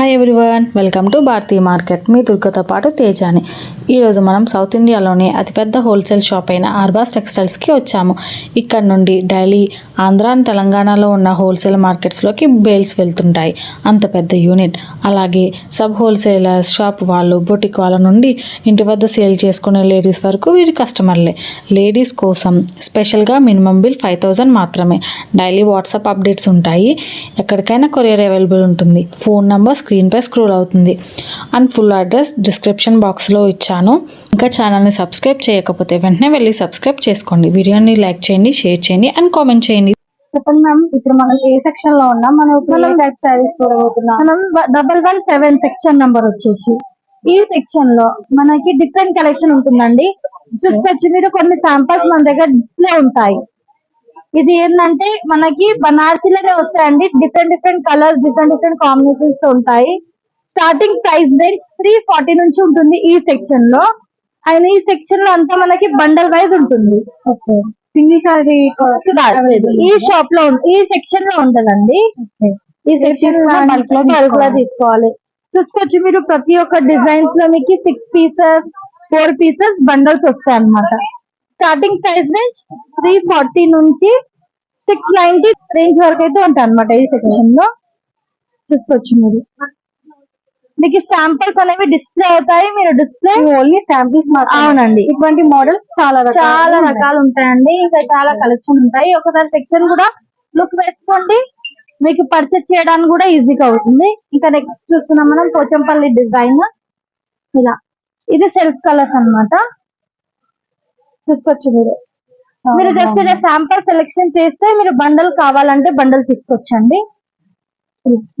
Hi everyone welcome to Bharatiya market మీ దుర్గతో పాటు తేజాని. ఈరోజు మనం సౌత్ ఇండియాలోని అతిపెద్ద హోల్సేల్ షాప్ అయిన ఆర్బాస్ టెక్స్టైల్స్కి వచ్చాము. ఇక్కడ నుండి డైలీ ఆంధ్ర and తెలంగాణలో ఉన్న హోల్సేల్ మార్కెట్స్లోకి బేల్స్ వెళ్తుంటాయి. అంత పెద్ద యూనిట్ అలాగే సబ్ హోల్సేలర్స్ షాప్ వాళ్ళు బొటిక్ వాళ్ళ నుండి ఇంటి వద్ద సేల్ చేసుకునే లేడీస్ వరకు వీరి కస్టమర్లే లేడీస్ కోసం స్పెషల్గా మినిమం బిల్ ఫైవ్ థౌజండ్ మాత్రమే. డైలీ వాట్సాప్ అప్డేట్స్ ఉంటాయి. ఎక్కడికైనా కొరియర్ అవైలబుల్ ఉంటుంది. ఫోన్ నంబర్ స్క్రీన్పై స్క్రోల్ అవుతుంది. అండ్ ఫుల్ అడ్రస్ డిస్క్రిప్షన్ బాక్స్లో ఇచ్చాను. ఇంకా ఛానల్ని సబ్స్క్రైబ్ చేయకపోతే వెంటనే వెళ్ళి సబ్స్క్రైబ్ చేసుకోండి. వీడియోని లైక్ చేయండి షేర్ చేయండి అండ్ కామెంట్ చేయండి. చెప్పండి మ్యామ్ ఇప్పుడు మనం ఏ సెక్షన్లో ఉన్నాం? మనం మనం టైప్ సారీస్ చూడబోతున్నాం మనం double one seven section number వచ్చేసి ఈ సెక్షన్లో మనకి డిఫరెంట్ కలెక్షన్ ఉంటుందండి. చూసుకోవచ్చు. మీరు కొన్ని శాంపల్స్ మన దగ్గర డిస్ప్లే ఉంటాయి. ఇది ఏంటంటే మనకి బనారసీలోనే వస్తాయండి. Different different colours different different కాంబినేషన్స్తో ఉంటాయి. Starting price range three forty నుంచి ఉంటుంది ఈ సెక్షన్లో. అండ్ ఈ సెక్షన్లో అంతా మనకి బండల్ వైజ్ ఉంటుంది. సింగిల్ సారీ ఈ షాప్లో ఈ సెక్షన్లో ఉంటదండి. ఈ సెక్షన్ బల్క్లో తీసుకోవాలి. చూసుకోవచ్చు మీరు ప్రతి ఒక్క డిజైన్స్లో మీకు six pieces four pieces bundles వస్తాయి అన్నమాట starting price range three forty నుంచి సిక్స్ నైన్టీ రేంజ్ వరకు అయితే ఉంటాయి అన్నమాట ఈ సెక్షన్లో. చూసుకోవచ్చు మీరు మీకు శాంపిల్స్ అనేవి డిస్ప్లే అవుతాయి. మీరు డిస్ప్లే ఓన్లీ శాంపిల్స్ అవునండి. ఇటువంటి మోడల్స్ చాలా చాలా రకాలు ఉంటాయండి. ఇంకా చాలా కలెక్షన్ ఉంటాయి. ఒకసారి సెక్షన్ కూడా లుక్ వేసుకోండి. మీకు పర్చేస్ చేయడానికి కూడా ఈజీగా అవుతుంది. ఇంకా నెక్స్ట్ చూస్తున్నాం మనం పోచంపల్లి డిజైన్ ఇలా. ఇది సెల్ఫ్ కలర్స్ అన్నమాట. చూసుకోవచ్చు మీరు. మీరు జస్ట్ శాంపుల్ సెలెక్షన్ చేస్తే మీరు బండల్ కావాలంటే బండల్ తీసుకొచ్చండి.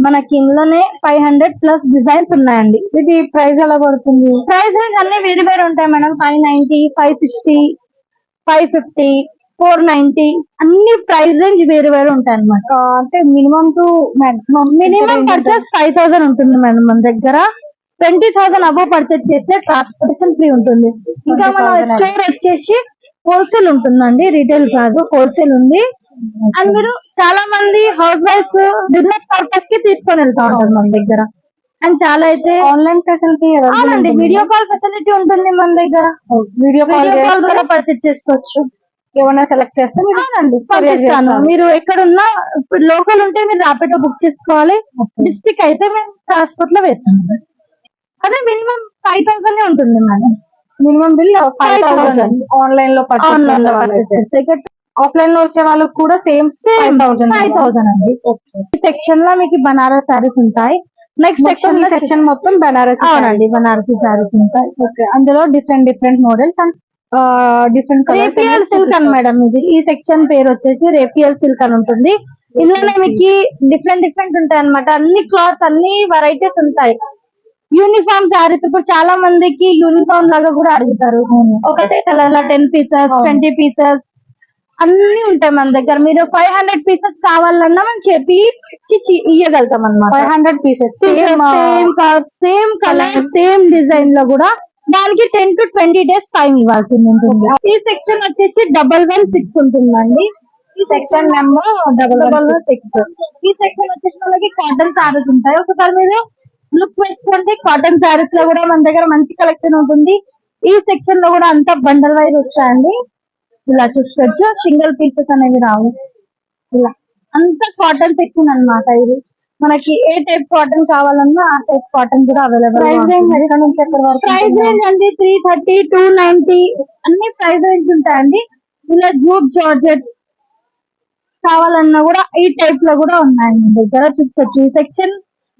మనకి ఇందులోనే ఫైవ్ హండ్రెడ్ ప్లస్ డిజైన్స్ ఉన్నాయండి. ఇది ప్రైస్ ఎలా పడుతుంది? ప్రైస్ అన్ని వేరు వేరు ఉంటాయి madam. Five ninety five sixty five fifty four ninety అన్ని ప్రైస్ రేంజ్ వేరు వేరు ఉంటాయి అనమాట అంటే minimum to maximum minimum purchase five thousand ఉంటుంది? మేడం మన దగ్గర. ట్వంటీ థౌసండ్ అబౌవ్ పర్చేస్ చేస్తే ట్రాన్స్పోర్టేషన్ ఫ్రీ ఉంటుంది. ఇంకా మన 20,000 స్టోర్ వచ్చేసి హోల్సేల్ ఉంటుందండి రీటైల్ కాదు హోల్సేల్ ఉంది. అండ్ మీరు చాలా మంది హౌస్ వైఫ్ బిజినెస్ పర్పస్కి తీసుకొని వెళ్తా ఉంటారు మన దగ్గర. అండ్ చాలా అయితే ఆన్లైన్ ఫెసిలిటీ అవునండి వీడియో కాల్ ఫెసిలిటీ ఉంటుంది మన దగ్గర. వీడియో కాల్ ద్వారా పర్చేస్ చేసుకోవచ్చు. ఏమైనా సెలెక్ట్ చేస్తే పంపిస్తాను. మీరు ఎక్కడున్నా లోకల్ ఉంటే మీరు ర్యాపిడో బుక్ చేసుకోవాలి. డిస్టిక్ అయితే మేము ట్రాన్స్పోర్ట్లో వేస్తాం. అదే మినిమం ఫైవ్ థౌసండ్ ఉంటుంది madam. Minimum bill five thousand ఆన్లైన్లో ఆన్లైన్లో purchase ఆఫ్లైన్లో వచ్చే వాళ్ళకి కూడా సేమ్ సేమ్ ఫైవ్ థౌసండ్ అండి. ఈ సెక్షన్లో మీకు బనారస్ సారీస్ ఉంటాయి. నెక్స్ట్ సెక్షన్లో సెక్షన్ మొత్తం బెనారస్ అవునండి బనారసి సారీస్ ఉంటాయి. ఓకే అందులో different different models and different రేపియల్ silk అని మేడం ఇది. ఈ సెక్షన్ పేరు వచ్చేసి రేపియల్ సిల్క్ అని ఉంటుంది. ఇందులోనే మీకు డిఫరెంట్ డిఫరెంట్ ఉంటాయి అన్నమాట అన్ని క్లాత్స్ అన్ని వెరైటీస్ ఉంటాయి. యూనిఫామ్ శారీస్ ఇప్పుడు చాలా మందికి యూనిఫామ్ లాగా కూడా అడుగుతారు. ఒకటే కలర్లో టెన్ పీసెస్. ట్వంటీ పీసెస్ అన్ని ఉంటాయి మన దగ్గర. మీరు ఫైవ్ హండ్రెడ్ పీసెస్ కావాలన్నా మనం చెప్పి ఇయ్యగలుగుతాం అన్నమాట. Five hundred pieces same same colour same డిజైన్లో కూడా దానికి ten to twenty days time ఇవ్వాల్సి ఉంటుంది. ఈ సెక్షన్ వచ్చేసి డబల్ వన్ సిక్స్ ఉంటుందండి. ఈ section number double one six ఈ సెక్షన్ వచ్చేసి మనకి కాటన్ సారీస్ ఉంటాయి. ఒకసారి మీరు లుక్ వేసుకోండి కాటన్ సారీస్లో కూడా మన దగ్గర మంచి కలెక్షన్ ఉంటుంది. ఈ సెక్షన్లో కూడా అంతా బండల్ వైజ్ వచ్చాయండి. ఇలా చూసుకోవచ్చు. సింగిల్ పీసెస్ అనేవి రావు. ఇలా. అంతా కాటన్ సెక్షన్ అన్నమాట ఇది. మనకి ఏ టైప్ కాటన్ కావాలన్నా ఆ టైప్ కాటన్ కూడా అవైలబుల్ ప్రైస్ రేంజ్ అండి త్రీ థర్టీ టూ నైన్టీ అన్ని ప్రైస్ రేంజ్ ఉంటాయండి. ఇలా జూట్ జార్జెట్ కావాలన్నా కూడా ఈ టైప్లో కూడా ఉన్నాయి మన దగ్గర చూసుకోవచ్చు. ఈ సెక్షన్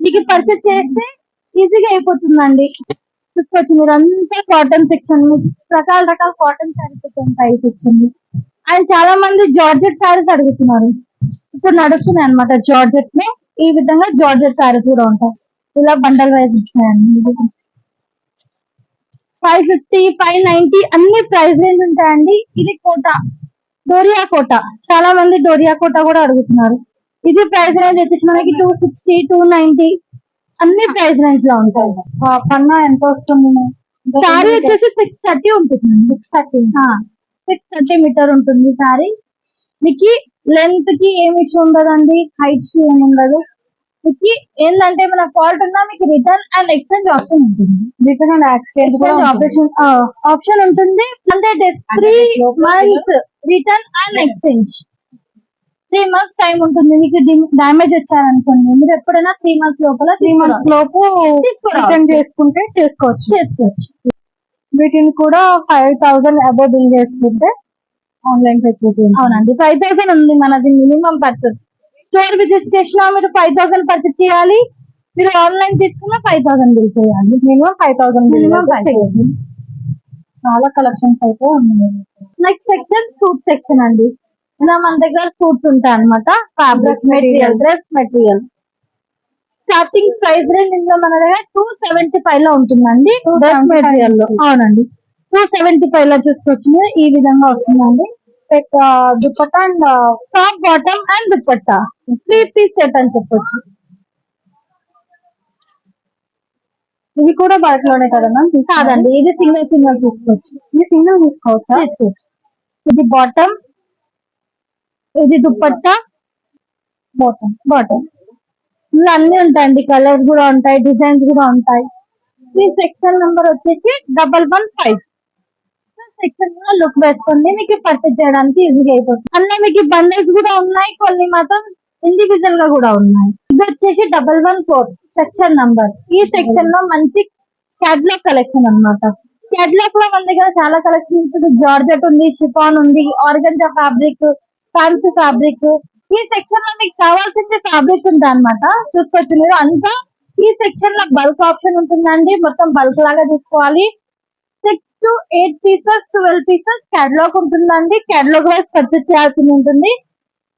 మీకు పర్చేస్ చేస్తే ఈజీగా అయిపోతుందండి. చూసుకోవచ్చు మీరు అంతా కాటన్ సెక్షన్ రకాల రకాల కాటన్ శారీస్ ఉంటాయి సెక్షన్ అండ్ చాలా మంది జార్జెట్ శారీస్ అడుగుతున్నారు. ఇప్పుడు నడుస్తున్నాయి అనమాట జార్జెట్ని ఈ విధంగా జార్జెట్ శారీస్ కూడా ఉంటాయి. ఇలా బండల్ వైజ్ ఇచ్చినాయండి ఫైవ్ ఫిఫ్టీ ఫైవ్ నైన్టీ అన్ని ప్రైస్ రేంజ్ ఉంటాయండి. ఇది కోట డోరియా కోట. చాలా మంది డోరియా కోట కూడా అడుగుతున్నారు. ఇది ప్రైస్ రేంజ్ వచ్చేసి మనకి టూ సిక్స్టీ టూ నైన్టీ అన్ని ప్రైస్ రేంజ్లో ఉంటాయి. పన్నా ఎంత వస్తుంది? సారీ వచ్చేసి సిక్స్ థర్టీ ఉంటుంది. Six thirty six thirty meter ఉంటుంది సారీ మీకు లెంత్కి ఏమి ఇష్యూ ఉండదండి? హైట్కి ఏమి ఉండదు. మీకు ఏంటంటే మన ఫాల్ట్ ఉన్నా మీకు రిటర్న్ అండ్ ఎక్స్చేంజ్ ఆప్షన్ ఉంటుంది. Return and exchange. Option option ఉంటుంది. అంటే three months return and exchange three months time ఉంటుంది. మీకు డ్యామేజ్ వచ్చారనుకోండి మీరు ఎప్పుడైనా త్రీ మంత్స్ లోపల త్రీ మంత్స్ లోపు. రిటర్న్ చేసుకుంటే చేసుకోవచ్చు. చేసుకోవచ్చు. వీటిని కూడా ఫైవ్ థౌసండ్ అబౌవ్ బిల్ చేసుకుంటే ఆన్లైన్ ఫెసిలిటీ అవునండి. ఫైవ్ థౌసండ్ ఉంది. మనది మినిమం పర్చేస్ స్టోర్ విజిట్ చేసినా మీరు ఫైవ్ థౌసండ్ పర్చేస్ చేయాలి. మీరు ఆన్లైన్ తీసుకున్నా ఫైవ్ థౌసండ్ బిల్ చేయాలి. మినిమం ఫైవ్ థౌసండ్ మినిమం చాలా కలెక్షన్స్ అయితే ఉన్నాయి. నెక్స్ట్ సెక్షన్ సూట్ సెక్షన్ అండి. ఇలా మన దగ్గర సూట్స్ ఉంటాయి అనమాట fabric material dress material starting price range ఇందులో మన దగ్గర టూ సెవెంటీ ఫైవ్లో ఉంటుందండి. డ్రెస్ మెటీరియల్లో. అవునండి. టూ సెవెంటీ ఫైవ్లో చూసుకొచ్చింది. ఈ విధంగా వస్తుందండి. Dupatta and top bottom and dupatta three piece set అని చెప్పొచ్చు. ఇవి కూడా బల్క్లోనే కదా మ్యామ్ కాదండి ఇది సింగిల్ సింగిల్ తీసుకోవచ్చు. ఇది సింగిల్ తీసుకోవచ్చు? ఇది బాటమ్ ఇది దుప్పట్టా? బాటమ్ బాటమ్ ఇందులో అన్ని ఉంటాయండి. కలర్స్ కూడా ఉంటాయి డిజైన్స్ కూడా ఉంటాయి. ఈ సెక్షన్ నెంబర్ వచ్చేసి డబల్ వన్ ఫైవ్ సెక్షన్లో లుక్ వేసుకోండి. మీకు పర్చేజ్ చేయడానికి ఈజీగా అయిపోతుంది. అన్నీ మీకు బండిల్స్ కూడా ఉన్నాయి. కొన్ని మాత్రం ఇండివిజువల్గా కూడా ఉన్నాయి. ఇది వచ్చేసి double one four section number ఈ సెక్షన్లో మంచి క్యాట్లాగ్ కలెక్షన్ అన్నమాట. క్యాట్లాగ్లో మన దగ్గర చాలా కలెక్షన్ ఉంటుంది జార్జెట్ ఉంది షిఫాన్ ఉంది ఆర్గంజా ఫ్యాబ్రిక్ ఫ్యాన్సీ ఫ్యాబ్రిక్. ఈ సెక్షన్లో మీకు కావాల్సిన ఫ్యాబ్రిక్ ఉంది అనమాట చూసుకోవచ్చు మీరు. అంతా ఈ సెక్షన్లో బల్క్ ఆప్షన్ ఉంటుందండి. మొత్తం బల్క్ లాగా తీసుకోవాలి. Six to eight pieces twelve pieces catalogue ఉంటుందండి. కేటలాగ్ వైజ్ పర్చేస్ చేయాల్సి ఉంటుంది.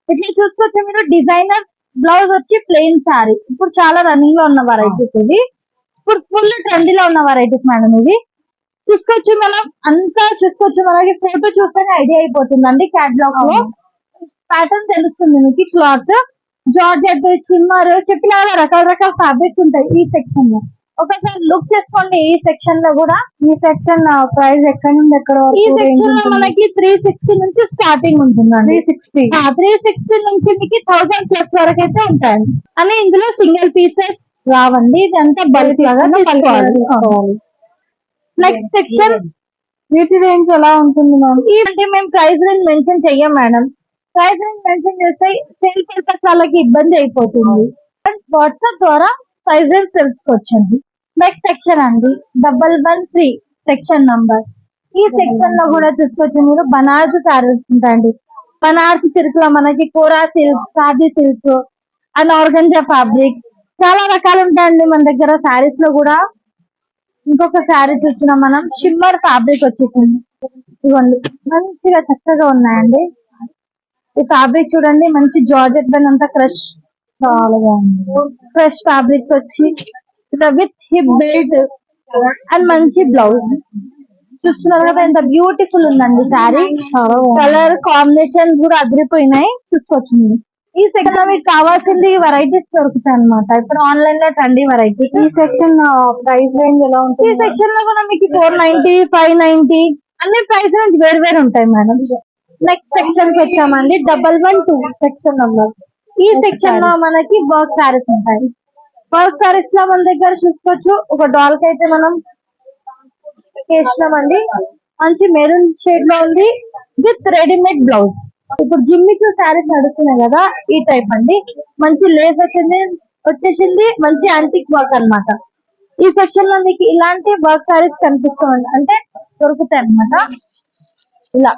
ఇట్లా చూసుకోవచ్చు మీరు. డిజైనర్ బ్లౌజ్ వచ్చి ప్లెయిన్ సారీ ఇప్పుడు చాలా రన్నింగ్లో ఉన్న వెరైటీస్ ఇది ఇప్పుడు ఫుల్ ట్రెండీ లో ఉన్న వెరైటీస్ మేడం ఇది చూసుకోవచ్చు మనం. అంతా చూసుకోవచ్చు. మనకి ఫోటో చూస్తేనే ఐడియా అయిపోతుందండి కేటలాగ్లో. ప్యాటర్న్ తెలుస్తుంది మీకు క్లాత్ జార్జెట్ షిమ్మర్ చెప్పిన రకరకాల ఫ్యాబ్రిక్స్ ఉంటాయి ఈ సెక్షన్లో. ఒకసారి లుక్ చేసుకోండి ఈ సెక్షన్లో కూడా. ఈ సెక్షన్ ప్రైస్ ఎక్కడ నుండి ఎక్కడ ఈ సెక్షన్లో ఉంటుంది? మనకి త్రీ సిక్స్టీ నుంచి స్టార్టింగ్ ఉంటుందండి. 360 త్రీ సిక్స్టీ నుంచి మీకు థౌసండ్ ప్లస్ వరకు అయితే ఉంటాయండి అని ఇందులో సింగిల్ పీసెస్ రావండి. ఇదంతా బల్క్ లాగా తీసుకోవాలి. నెక్స్ట్ సెక్షన్ వీటి రేంజ్ ఎలా ఉంటుంది అంటే మేము ప్రైస్ రేంజ్ మెన్షన్ చెయ్యం మేడం ప్రైస్ మెన్షన్ చేస్తే సేల్ పర్పస్ వాళ్ళకి ఇబ్బంది అయిపోతుంది. వాట్సాప్ ద్వారా ప్రైస్ తెలుసుకోవచ్చండి నెక్స్ట్ సెక్షన్ అండి. Double one three section number ఈ సెక్షన్లో కూడా చూసుకోవచ్చు మీరు. బనారసి సారీస్ ఉంటాయండి బనారసి సిల్క్లో మనకి కోరా సిల్క్ సాది సిల్క్ అండ్ ఆర్గంజా ఫ్యాబ్రిక్ చాలా రకాలు ఉంటాయండి మన దగ్గర. సారీస్లో కూడా ఇంకొక శారీ చూస్తున్నాం మనం. షిమ్మర్ ఫ్యాబ్రిక్ వచ్చేసింది. ఇవ్వండి మంచిగా చక్కగా ఉన్నాయండి. ఈ ఫ్యాబ్రిక్ చూడండి మంచి జార్జెట్ పైన అంతా క్రష్ చాలా బాగుంది క్రష్ ఫ్యాబ్రిక్ వచ్చి విత్ హిప్ బెల్ట్ అండ్ మంచి బ్లౌజ్ చూస్తున్నారు కదా ఎంత బ్యూటిఫుల్ ఉందండి శారీ. కలర్ కాంబినేషన్ కూడా అదిరిపోయినాయి. చూసుకోవచ్చు మీరు ఈ సెక్షన్లో మీకు కావాల్సింది వెరైటీస్ దొరుకుతాయి అన్నమాట. ఇప్పుడు ఆన్లైన్లో ట్రెండీ వెరైటీస్ ఈ సెక్షన్ ప్రైస్ రేంజ్ ఎలా ఈ ఉంటుంది సెక్షన్లో కూడా మీకు ఫోర్ నైన్టీ ఫైవ్ నైన్టీ అన్ని ప్రైస్ రేంజ్ వేరు వేరు ఉంటాయి మేడం నెక్స్ట్ సెక్షన్కి వచ్చామండి. Double one two section number ఈ సెక్షన్లో మనకి వర్క్ సారీస్ ఉంటాయి. వర్క్ సారీస్లో మన దగ్గర చూసుకోవచ్చు. ఒక డాల్కి అయితే మనం వేసినామండి. మంచి మెరూన్ షేడ్లో ఉంది. విత్ రెడీమేడ్ బ్లౌజ్ ఇప్పుడు జిమ్మిచూ శారీస్ నడుస్తున్నాయి కదా ఈ టైప్ అండి. మంచి లేస్ వచ్చింది వచ్చేసింది. మంచి యాంటిక్ వర్క్ అన్నమాట. ఈ సెక్షన్లో మీకు ఇలాంటి వర్క్ సారీస్ కనిపిస్తుంది అంటే దొరుకుతాయి అన్నమాట ఇలా.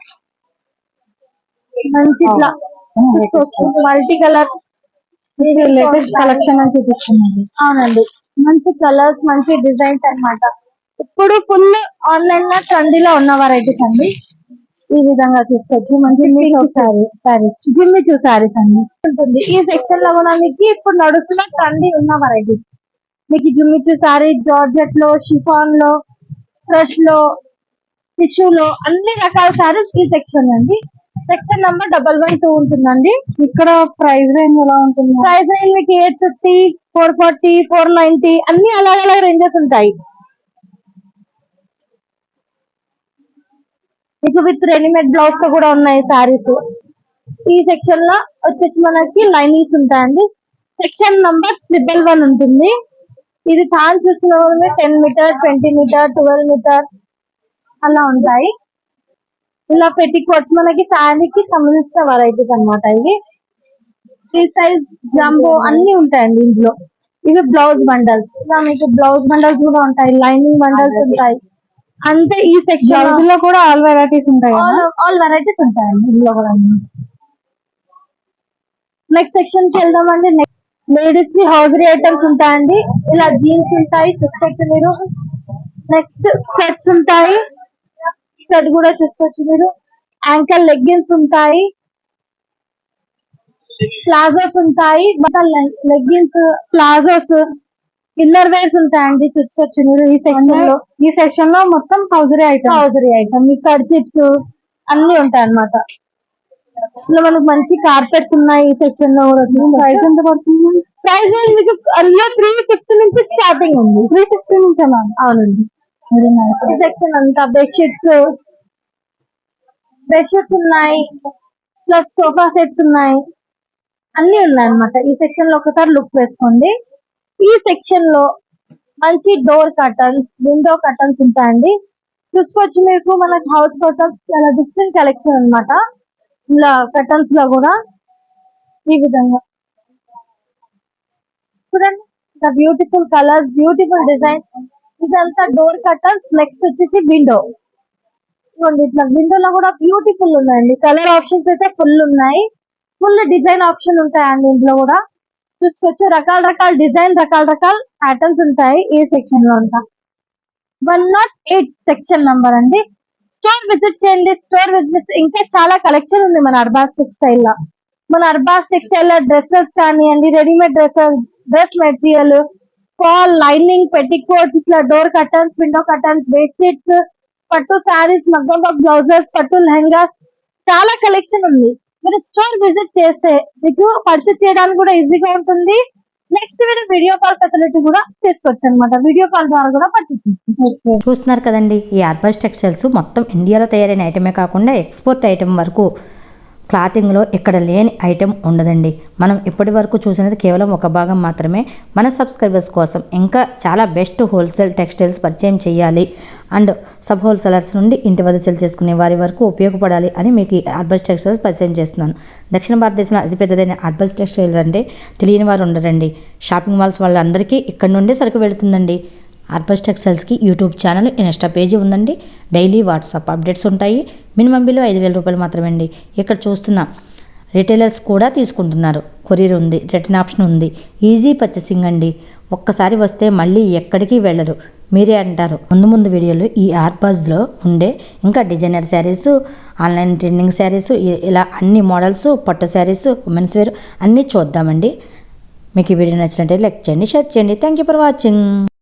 మంచి ఇట్లా మల్టీ కలర్ లేటెస్ట్ కలెక్షన్ అని చూపిస్తున్నారు అవునండి. మంచి కలర్స్ మంచి డిజైన్స్ అన్నమాట. ఇప్పుడు ఫుల్ ఆన్లైన్లో ట్రెండీలో ఉన్న వెరైటీస్ అండి. ఈ విధంగా చూసుకోవచ్చు మంచి మీకు ఒకసారి సారీస్ జిమ్మి సారీస్ అండి ఉంటుంది. ఈ సెక్షన్లో కూడా మీకు ఇప్పుడు నడుస్తున్న ట్రెండీ ఉన్న వెరైటీస్ మీకు జుమ్మిచు సారీ జార్జెట్లో షిఫాన్లో ఫ్రెష్లో టిష్యూ లో అన్ని రకాల సారీస్ ఈ సెక్షన్ అండి. Section number double one two ఉంటుందండి. ఇక్కడ ప్రైస్ రేంజ్ ఎలా ఉంటుంది. ప్రైస్ రేంజ్ మీకు eight fifty four forty four ninety అన్ని అలాగ అలాగ రేంజెస్ ఉంటాయి. మీకు విత్ రెడీమేడ్ బ్లౌజ్తో కూడా ఉన్నాయి సారీస్ ఈ సెక్షన్లో వచ్చేసి మనకి లైనింగ్స్ ఉంటాయండి. సెక్షన్ నంబర్ ట్రిపుల్ వన్ ఉంటుంది. ఇది ఫ్యాన్ చూసిన ten metre twenty metre twelve metre అలా ఉంటాయి. ఇలా పెట్టి కొట్టు మనకి శారీకి సంబంధించిన వెరైటీస్ అన్నమాట ఇవి. ఈ సైజ్ జంబో అన్ని ఉంటాయండి ఇందులో. ఇవి బ్లౌజ్ బండల్స్ ఇలా మీకు బ్లౌజ్ బండల్స్ కూడా ఉంటాయి లైనింగ్ బండల్స్ ఉంటాయి. అంటే ఈ సెక్షన్లో కూడా ఆల్ వెరైటీస్ ఉంటాయి ఆల్ వెరైటీస్ ఉంటాయండి ఇందులో కూడా. నెక్స్ట్ సెక్షన్కి వెళ్దామండి. లేడీస్కి హౌజరీ ఐటమ్స్ ఉంటాయండి. ఇలా జీన్స్ ఉంటాయి చూసుకోవచ్చు మీరు. నెక్స్ట్ స్కర్ట్స్ ఉంటాయి. స్కర్ట్ కూడా చూసుకోవచ్చు మీరు. యాంకల్ లెగ్గిన్స్ ఉంటాయి. ప్లాజోస్ ఉంటాయి. లెగ్గిన్స్ ప్లాజోస్ ఇన్నర్ వేర్స్ ఉంటాయండి చూసుకోవచ్చు మీరు ఈ సెక్షన్లో. ఈ సెక్షన్లో మొత్తం హౌజరీ ఐటమ్ హౌజరీ ఐటమ్ ఈ కర్చిప్స్ అన్ని ఉంటాయి అన్నమాట. ఇలా మనకు మంచి కార్పెట్స్ ఉన్నాయి ఈ సెక్షన్లో కూడా ప్రైస్ ఎంత పడుతుంది? ప్రైస్ మీకు అందులో త్రీ ఫిఫ్టీ నుంచి స్టార్టింగ్ ఉంది. త్రీ ఫిఫ్టీ నుంచి అవునండి. సెక్షన్ అంతా బెడ్షీట్స్ బెడ్షీట్స్ ఉన్నాయి. ప్లస్ సోఫా సెట్స్ ఉన్నాయి. అన్ని ఉన్నాయి అన్నమాట. ఈ సెక్షన్లో ఒకసారి లుక్ వేసుకోండి. ఈ సెక్షన్లో మంచి డోర్ కర్టన్స్ విండో కర్టన్స్ ఉంటాయండి. చూసుకోవచ్చు మీకు మనకి హౌస్ కోసం చాలా డిఫరెంట్ కలెక్షన్ అన్నమాట. ఇలా కర్టన్స్లో కూడా ఈ విధంగా. చూడండి the beautiful colours beautiful design ఇదంతా డోర్ కర్టన్స్ నెక్స్ట్ వచ్చేసి విండో చూడండి ఇట్లా విండోలో కూడా బ్యూటిఫుల్ ఉన్నాయండి. కలర్ ఆప్షన్స్ అయితే ఫుల్ ఉన్నాయి. ఫుల్ డిజైన్ ఆప్షన్ ఉంటాయండి ఇందులో కూడా. చూసుకోవచ్చు రకాల రకాల డిజైన్ రకాల రకాల ప్యాటర్న్స్ ఉంటాయి ఈ సెక్షన్లో అంతా. One not eight section number అండి. స్టోర్ విజిట్ చేయండి. స్టోర్ విజిట్ ఇంకా చాలా కలెక్షన్ ఉంది మన అర్బాస్ టెక్స్టైల్లో. మన అర్బాస్ టెక్స్టైల్లో డ్రెస్సెస్ కానివ్వండి readymade dresses dress material fall lining petticoat ఇట్లా door curtains window curtains bedsheets పట్టు శారీస్ మగ్గం వర్క్ బ్లౌజెస్ పట్టు లెహంగాస్ చాలా కలెక్షన్ ఉంది. మీరు స్టోర్ విజిట్ చేస్తే మీకు పర్చేస్ చేయడానికి కూడా ఈజీగా ఉంటుంది. నెక్స్ట్ మీరు వీడియో కాల్ ఫెసిలిటీ కూడా తీసుకోవచ్చు అనమాట వీడియో కాల్ ద్వారా కూడా పర్చేస్ చూస్తున్నారు కదండి ఈ అర్బన్ టెక్స్టైల్స్ మొత్తం ఇండియాలో తయారైన ఐటమే కాకుండా ఎక్స్పోర్ట్ ఐటమ్ వరకు క్లాతింగ్లో ఇక్కడ లేని ఐటెం ఉండదండి. మనం ఇప్పటి వరకు చూసినది కేవలం ఒక భాగం మాత్రమే. మన సబ్స్క్రైబర్స్ కోసం ఇంకా చాలా బెస్ట్ హోల్సేల్ టెక్స్టైల్స్ పరిచయం చేయాలి. అండ్ సబ్ హోల్సేలర్స్ నుండి ఇంటి వద్ద సేల్ చేసుకునే వారి వరకు ఉపయోగపడాలి అని మీకు అర్బస్ టెక్స్టైల్స్ పరిచయం చేస్తున్నాను. దక్షిణ భారతదేశంలో అతిపెద్దదైన అర్బస్ టెక్స్టైల్స్ అంటే తెలియని వారు ఉండరండి. షాపింగ్ మాల్స్ వాళ్ళందరికీ ఇక్కడ నుండే సరుకు వెళుతుందండి. ఆర్బస్ టెక్స్టైల్స్కి యూట్యూబ్ ఛానల్ ఇన్స్టా పేజీ ఉందండి. డైలీ వాట్సాప్ అప్డేట్స్ ఉంటాయి. మినిమం బిల్లు ఐదు వేల రూపాయలు మాత్రమే అండి ఇక్కడ చూస్తున్న రిటైలర్స్ కూడా తీసుకుంటున్నారు. కొరియర్ ఉంది రిటర్న్ ఆప్షన్ ఉంది. ఈజీ పర్చేసింగ్ అండి. ఒక్కసారి వస్తే మళ్ళీ ఎక్కడికి వెళ్ళరు. మీరే అంటారు. ముందు ముందు వీడియోలో ఈ ఆర్బాజ్లో ఉండే ఇంకా designer saris online trending saris ఇలా అన్ని మోడల్స్ పట్టు శారీస్ ఉమెన్స్ వేర్ అన్నీ చూద్దామండి. మీకు ఈ వీడియో నచ్చినట్లయితే లైక్ చేయండి షేర్ చేయండి. Thank you for watching.